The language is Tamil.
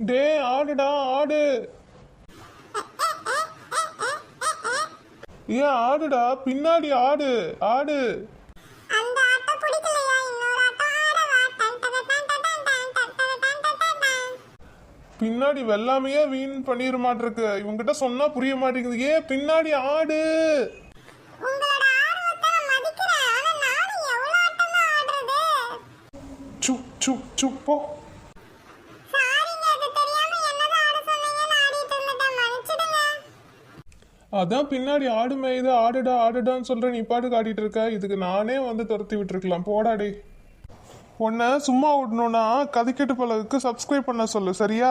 டே ஆடுடா ஆடு ஏன் ஆடுடா பின்னாடி ஆடு ஆடு பின்னாடி வெள்ளாமையே வீண் பண்ணிட மாட்டிருக்கு இவங்கிட்ட சொன்னா புரிய மாட்டேங்குது ஏ பின்னாடி ஆடு சுப் சுப் சுப்போ அதான் பின்னாடி ஆடு மேய்து ஆடுடா ஆடுடான்னு சொல்ற நீ பாட்டு காட்டிட்டு இருக்க. இதுக்கு நானே வந்து துரத்தி விட்டுருக்கலாம். போடாடி உன்னை சும்மா விடணும்னா கதிக்கெட்டு பழகுக்கு சப்ஸ்கிரைப் பண்ண சொல்லு சரியா?